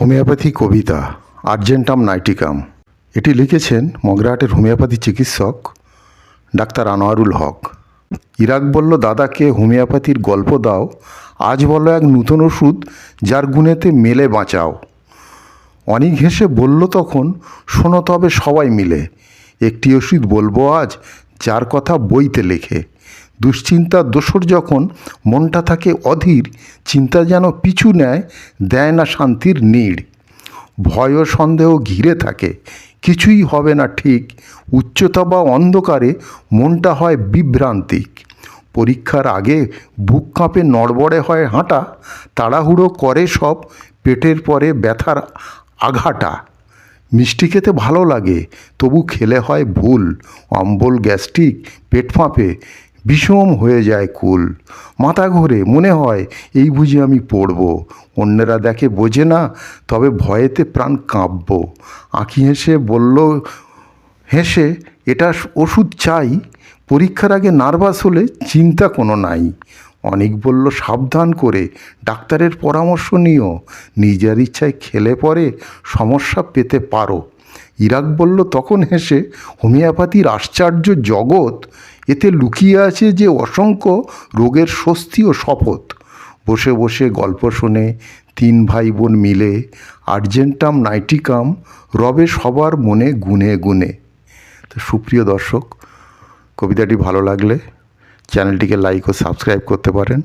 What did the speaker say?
Homeopathy কবিতা, Argentum nitricum. এটি লিখেছেন মগরাহাটের হোমিওপ্যাথি চিকিৎসক ডাক্তার আনোয়ারুল হক। ইরাক বলল, দাদাকে হোমিওপ্যাথির গল্প দাও, আজ বলো এক নূতন ওষুধ যার গুণেতে মেলে বাঁচাও। অনেক হেসে বলল তখন, শোনো তবে সবাই মিলে, একটি ওষুধ বলব আজ যার কথা বইতে লেখে। দুশ্চিন্তার দোসর যখন মনটা থাকে অধীর, চিন্তা যেন পিছু নেয়, দেয় না শান্তির নীড়। ভয় ও সন্দেহ ঘিরে থাকে, কিছুই হবে না ঠিক। উচ্চতা বা অন্ধকারে মনটা হয় বিভ্রান্তিক। পরীক্ষার আগে বুক কাঁপে নড়বড়ে হয় হাঁটা, তাড়াহুড়ো করে সব, পেটের পরে ব্যথার আঘাটা। মিষ্টি খেতে ভালো লাগে, তবু খেলে হয় ভুল, অম্বল, গ্যাস্ট্রিক, পেট ফাঁপে, বিষম হয়ে যায় কুল। মাথা ঘোরে, মনে হয় এই বুঝি আমি পড়ব। অন্যেরা দেখে বোঝে না, তবে ভয়েতে প্রাণ কাঁপব। আঁকি হেসে বলল, হেসে, এটা ওষুধ চাই। পরীক্ষার আগে নার্ভাস হলে চিন্তা কোনো নাই। অনেক বলল, সাবধান করে, ডাক্তারের পরামর্শ নিও। নিজের ইচ্ছায় খেলে পরে সমস্যা পেতে পারো। ইরাক বলল, তখন হেসে, হোমিওপ্যাথির আশ্চর্য জগৎ। এতে লুকিয়ে আছে যে অসংখ্য রোগের স্বস্তি ও শপথ। বসে বসে গল্প শুনে তিন ভাই বোন মিলে আর্জেন্টাম নাইটিকাম রবে সবার মনে গুনে গুনে। তো সুপ্রিয় দর্শক, কবিতাটি ভালো লাগলে চ্যানেলটিকে লাইক ও সাবস্ক্রাইব করতে পারেন।